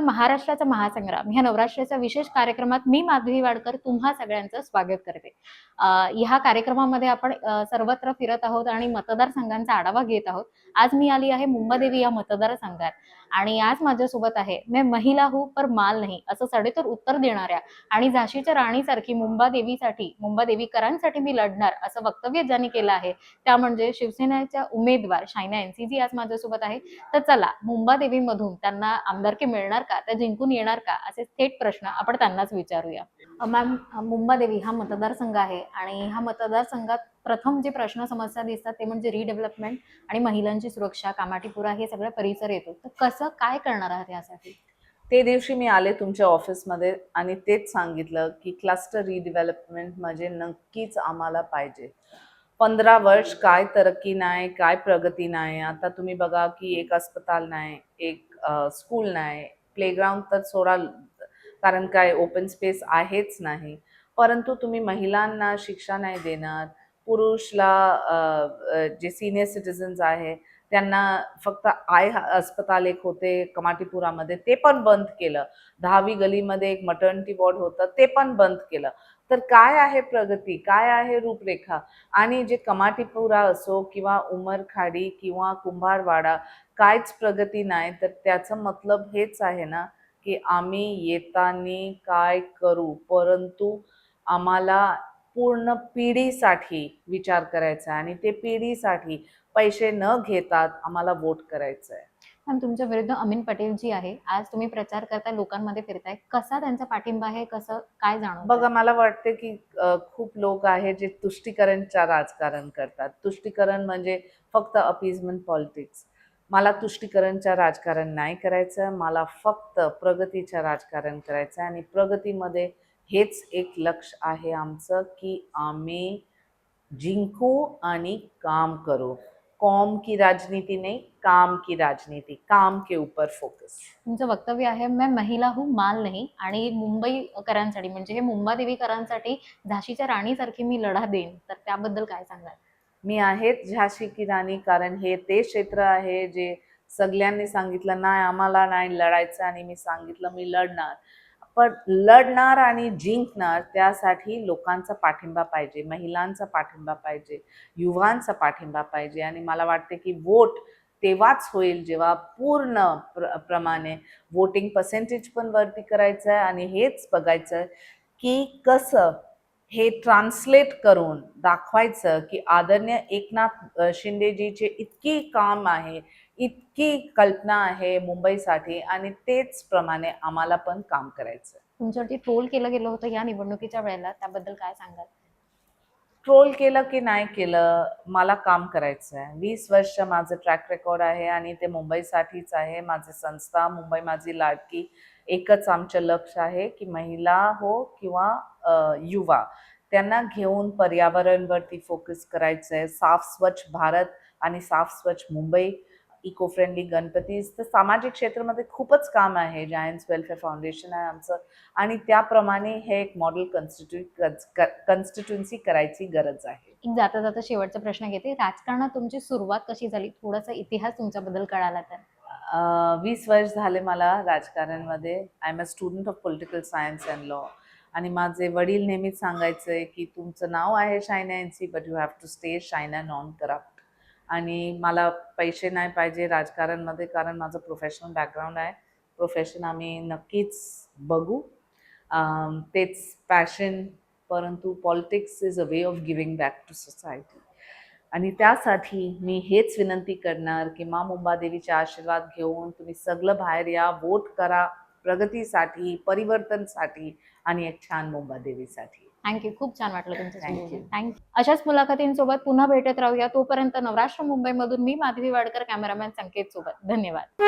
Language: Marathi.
नमस्कार महाराष्ट्राचा महासंग्राम. ह्या नवराष्ट्राच्या विशेष कार्यक्रमात मी माधवी वाडकर तुम्हा सगळ्यांचं स्वागत करते. अं, ह्या कार्यक्रमामध्ये आपण सर्वत्र फिरत आहोत आणि मतदारसंघांचा आढावा घेत आहोत. आज मी आली आहे मुंबादेवी या मतदारसंघात. आणि आज माझ्यासोबत आहे. मैं महिला हू पर माल नाही असं सडेतोड उत्तर देणाऱ्या. आणि झाशीच्या राणीसारखी मुंबादेवीसाठी मुंबादेवीकरांसाठी मी लढणार असं वक्तव्य ज्यांनी केलं आहे त्या म्हणजे शिवसेनेच्या उमेदवार शायना एनसीजी आज माझ्यासोबत आहे. तर चला मुंबादेवीमधून त्यांना आमदारकी मिळणार का? त्या जिंकून येणार का? असे थेट प्रश्न आपण त्यांनाच विचारूया. मॅम मुंबादेवी हा मतदारसंघ आहे आणि हा मतदारसंघात प्रथम जे प्रश्न समस्या दिसतात ते म्हणजे रिडेव्हलपमेंट आणि महिलांची सुरक्षा कामाटीपुरा हे सगळं परिसर येतो. तर कसं काय करणार आहात यासाठी? ते दिवशी मी आले तुमच्या ऑफिसमध्ये आणि तेच सांगितलं की क्लस्टर रिडेव्हलपमेंट म्हणजे नक्कीच आम्हाला पाहिजे. पंधरा वर्ष काय तरक्की नाही काय प्रगती नाही. आता तुम्ही बघा की एक अस्पताल नाही एक स्कूल नाही. प्लेग्राऊंड तर सोडा कारण काय ओपन स्पेस आहेच नाही. परंतु तुम्ही महिलांना शिक्षा नाही देणार पुरुषला जे सिनियर सिटीजन्स आहे त्यांना फक्त आय अस्पताल एक होते कमाटीपुरामध्ये ते पण बंद केलं. दहावी गलीमध्ये एक मटर्निटी वॉर्ड होतं ते पण बंद केलं. तर काय आहे प्रगती? काय आहे रूपरेखा? आणि जे कमाटीपुरा असो किंवा उमरखाडी किंवा कुंभारवाडा कायच प्रगती नाही. तर त्याचं मतलब हेच आहे ना की आम्ही येतानी काय करू? परंतु आम्हाला पूर्ण पिढीसाठी विचार करायचा आहे आणि ते पिढीसाठी पैसे न घेतात आम्हाला वोट करायचं आहे तुमच्या विरुद्ध अमीन पटेल जी आहे आज तुम्ही प्रचार करताय लोकांमध्ये फिरताय. कसा त्यांचा पाठिंबा आहे? कसं काय जाणवतं बघा मला वाटते की खूप लोक आहेत जे तुष्टीकरणच्या राजकारण करतात. तुष्टीकरण म्हणजे फक्त अपीजमेंट पॉलिटिक्स मला तुष्टीकरणच्या राजकारण नाही करायचं मला फक्त प्रगतीचं राजकारण करायचं आणि प्रगतीमध्ये हेच एक लक्ष आहे आमचं की आम्ही जिंकू आणि काम करू. कॉम की राजनीति नहीं काम की राजनीति काम के ऊपर फोकस तुमचं वक्तव्य आहे मैं महिला हूँ माल नाही. आणि मुंबईकरांसाठी म्हणजे हे मुंबादेवीकरांसाठी झाशीच्या राणीसारखी मी लढा देईन. तर त्याबद्दल काय सांगाल? मी आहेच झाशी की राणी कारण हे ते क्षेत्र आहे जे सगळ्यांनी सांगितलं नाही आम्हाला नाही लढायचं आणि मी सांगितलं मी लढणार. पण लढणार आणि जिंकणार त्यासाठी लोकांचा पाठिंबा पाहिजे महिलांचा पाठिंबा पाहिजे युवांचा पाठिंबा पाहिजे. आणि मला वाटते की वोट तेव्हाच होईल जेव्हा पूर्ण प्र प्रमाणे वोटिंग पर्सेंटेज पण वरती करायचं आहे आणि हेच बघायचं आहे की कसं हे ट्रान्सलेट करून दाखवायचं की आदरणीय एकनाथ शिंदेजीचे इतकी काम आहे इतकी कल्पना आहे मुंबईसाठी आणि तेच प्रमाणे आम्हाला पण काम करायचं. तुमच्यावरती ट्रोल केलं गेलं होतं या निवडणुकीच्या वेळेला त्याबद्दल काय सांगाल? ट्रोल केलं की नाही केलं मला काम करायचं आहे वीस वर्ष माझं ट्रॅक रेकॉर्ड आहे आणि ते मुंबईसाठीच आहे. माझी संस्था मुंबई माझी लाडकी एकच आमचं लक्ष आहे की महिला हो किंवा युवा त्यांना घेऊन पर्यावरणवरती फोकस करायचं आहे साफ स्वच्छ भारत आणि साफ स्वच्छ मुंबई इको फ्रेंडली गणपतीज तर सामाजिक क्षेत्रामध्ये खूपच काम आहे. जायन्स वेलफेअर फाउंडेशन आहे आमचं. आणि त्याप्रमाणे हे एक मॉडेल कन्स्टिट्यू कन्स्टिट्युन्सी करायची गरज आहे. एक जाता जाता शेवटचा प्रश्न घेते. राजकारणात तुमची सुरुवात कशी झाली? थोडासा इतिहास तुमच्याबद्दल कळाला तर. वीस वर्ष झाले मला राजकारणमध्ये. I am a student of political science and law आणि माझे वडील नेहमीच सांगायचे की तुमचं नाव आहे Shaina N C but you have to stay Shaina non corrupt आणि मला पैसे नाही पाहिजे राजकारणमध्ये कारण माझं प्रोफेशनल बॅकग्राऊंड आहे. प्रोफेशन आम्ही नक्कीच बघू. तेच पॅशन परंतु politics is a way of giving back to society आणि त्यासाठी मी हेच विनंती करणार की मा मुंबादेवीचे आशीर्वाद घेऊन तुम्ही सगळं बाहेर या वोट करा प्रगतीसाठी परिवर्तनसाठी आणि एक छान मुंबादेवीसाठी थँक्यू खूप छान वाटलं you. थँक्यू अशाच मुलाखतींसोबत पुन्हा भेटत राहूया. तोपर्यंत नवराष्ट्र मुंबईमधून मी माधवी वाडकर कॅमेरामॅन संकेत सोबत. धन्यवाद.